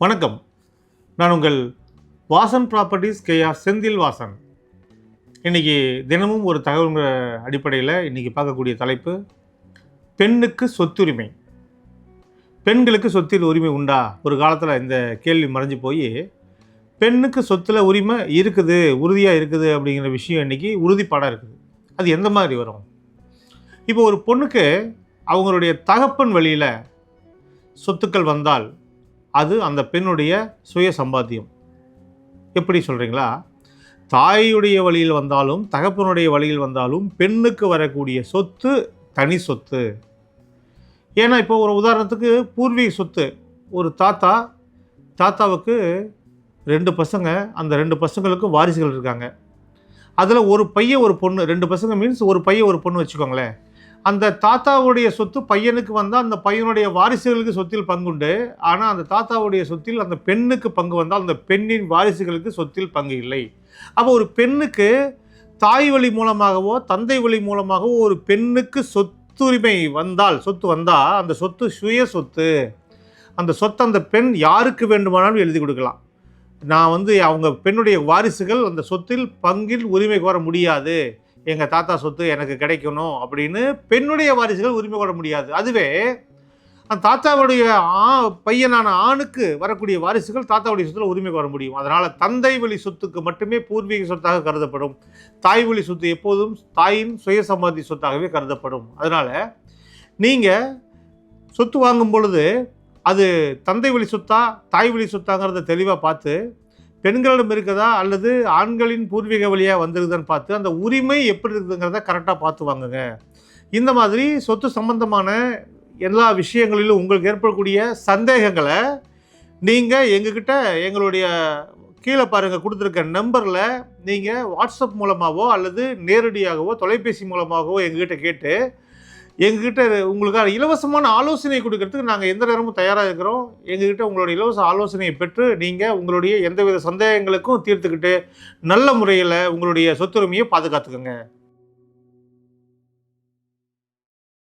வணக்கம். நான் உங்கள் வாசன் ப்ராப்பர்ட்டிஸ் கேஆர் செந்தில் வாசன். இன்னைக்கு தினமும் ஒரு தகவல் அடிப்படையில் இன்றைக்கி பார்க்கக்கூடிய தலைப்பு பெண்ணுக்கு சொத்துரிமை. பெண்களுக்கு சொத்தில் உரிமை உண்டா? ஒரு காலத்தில் இந்த கேள்வி மறைஞ்சு போய் பெண்ணுக்கு சொத்தில் உரிமை இருக்குது உறுதியாக இருக்குது அப்படிங்கிற விஷயம் இன்னைக்கு உறுதிப்பாடாக இருக்குது. அது எந்த மாதிரி வரும்? இப்போ ஒரு பொண்ணுக்கு அவங்களுடைய தகப்பன் வழியில் சொத்துக்கள் வந்தால் அது அந்த பெண்ணுடைய சுய சம்பாத்தியம். எப்படி சொல்கிறீங்களா தாயுடைய வழியில் வந்தாலும் தகப்பனுடைய வழியில் வந்தாலும் பெண்ணுக்கு வரக்கூடிய சொத்து தனி சொத்து. ஏன்னா இப்போ ஒரு உதாரணத்துக்கு பூர்வீக சொத்து. ஒரு தாத்தா தாத்தாவுக்கு ரெண்டு பசங்க அந்த ரெண்டு பசங்களுக்கும் வாரிசுகள் இருக்காங்க. அதில் ஒரு பையன் ஒரு பொண்ணு. ரெண்டு பசங்க மீன்ஸ் ஒரு பையன் ஒரு பொண்ணு வச்சுக்கோங்களேன். அந்த தாத்தாவுடைய சொத்து பையனுக்கு வந்தால் அந்த பையனுடைய வாரிசுகளுக்கு சொத்தில் பங்குண்டு. ஆனால் அந்த தாத்தாவுடைய சொத்தில் அந்த பெண்ணுக்கு பங்கு வந்தால் அந்த பெண்ணின் வாரிசுகளுக்கு சொத்தில் பங்கு இல்லை. அப்போ ஒரு பெண்ணுக்கு தாய் வழி மூலமாகவோ தந்தை வழி மூலமாகவோ ஒரு பெண்ணுக்கு சொத்துரிமை வந்தால் சொத்து வந்தால் அந்த சொத்து சுய சொத்து. அந்த சொத்தை அந்த பெண் யாருக்கு வேண்டுமானாலும் எழுதி கொடுக்கலாம். நான் வந்து அவங்க பெண்ணுடைய வாரிசுகள் அந்த சொத்தில் பங்கில் உரிமை கோர முடியாது. எங்கள் தாத்தா சொத்து எனக்கு கிடைக்கணும் அப்படின்னு பெண்ணுடைய வாரிசுகள் உரிமை கொள்ள முடியாது. அதுவே அந்த தாத்தாவுடைய ஆ பையனான ஆணுக்கு வரக்கூடிய வாரிசுகள் தாத்தாவுடைய சொத்தில் உரிமை கோர முடியும். அதனால் தந்தை வழி சொத்துக்கு மட்டுமே பூர்வீக சொத்தாக கருதப்படும். தாய் வழி சொத்து எப்போதும் தாயின் சுயசம்பாதி சொத்தாகவே கருதப்படும். அதனால் நீங்கள் சொத்து வாங்கும் பொழுது அது தந்தை வழி சொத்தா தாய் வழி சொத்தாங்கிறத தெளிவாக பார்த்து பெண்களிடம் இருக்குதா அல்லது ஆண்களின் பூர்வீக வழியாக வந்துருக்குதான்னு பார்த்து அந்த உரிமை எப்படி இருக்குதுங்கிறத கரெக்டாக பார்த்து வாங்குங்க. இந்த மாதிரி சொத்து சம்பந்தமான எல்லா விஷயங்களிலும் உங்களுக்கு ஏற்படக்கூடிய சந்தேகங்களை நீங்கள் எங்ககிட்ட எங்களுடைய கீழே பாருங்கள் கொடுத்துருக்க நம்பரில் நீங்கள் வாட்ஸ்அப் மூலமாகவோ அல்லது நேரடியாகவோ தொலைபேசி மூலமாகவோ எங்ககிட்ட கேட்டு எங்ககிட்ட உங்களுக்கான இலவசமான ஆலோசனை கொடுக்கறதுக்கு நாங்கள் எந்த நேரமும் தயாராக இருக்கிறோம். எங்ககிட்ட உங்களுடைய இலவச ஆலோசனையை பெற்று நீங்கள் உங்களுடைய எந்தவித சந்தேகங்களுக்கும் தீர்த்துக்கிட்டு நல்ல முறையில் உங்களுடைய சொத்துரிமையை பாதுகாத்துக்கோங்க.